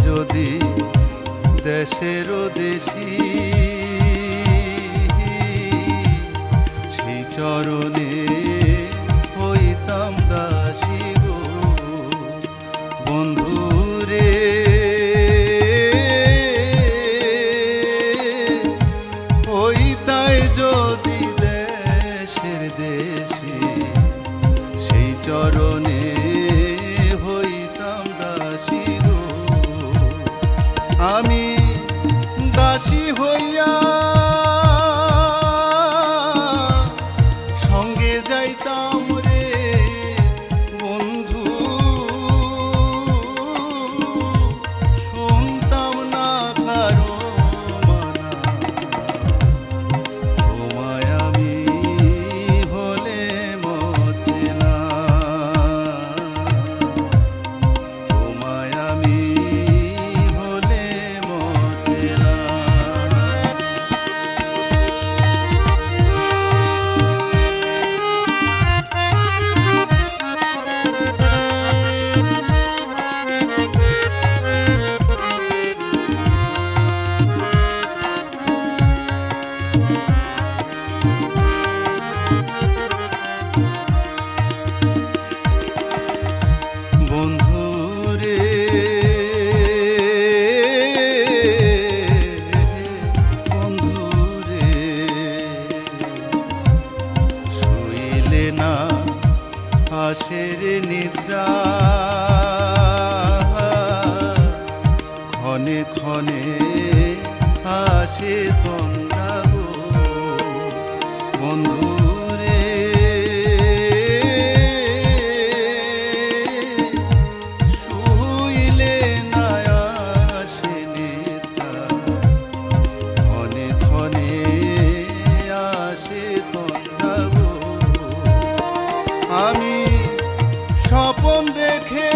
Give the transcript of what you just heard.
যদি দেশের দেশি সেই চরণে আকাশের নিদ্রা। ক্ষণে ক্ষণে আসে তোমরা স্বপন দেখে